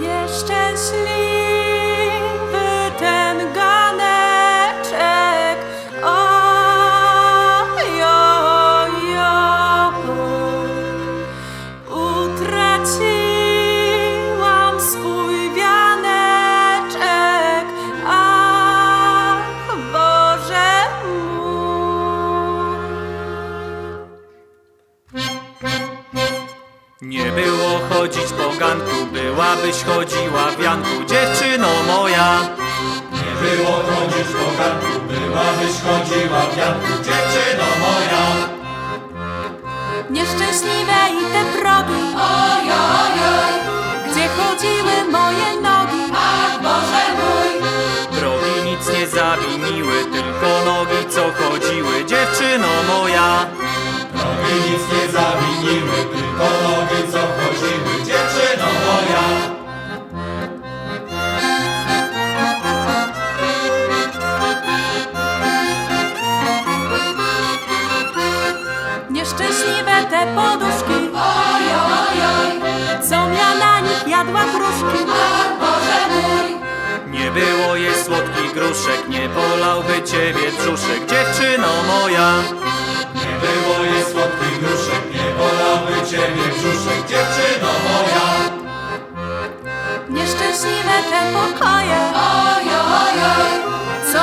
Nieszczęśliwy Nie było chodzić po ganku, byłabyś chodziła w wianku, dziewczyno moja. Nie było chodzić po ganku, byłabyś chodziła w janku, dziewczyno moja. Nieszczęśliwe i te progi, oj, oj, oj, gdzie chodziły moje nogi, ach Boże mój. Drogi nic nie zawiniły, tylko nogi co chodziły, dziewczyno moja. Nogi nic nie zawiniły, tylko nogi co chodziły, dziewczyno moja. Nieszczęśliwe te poduszki, oj, oj, oj, co ja na nich jadła gruszki, ach Boże mój. Nie było jej słodkich gruszek, nie polałby ciebie brzuszek, dziewczyno moja. lśniwe te pokoje. Ojoj, ojoj, co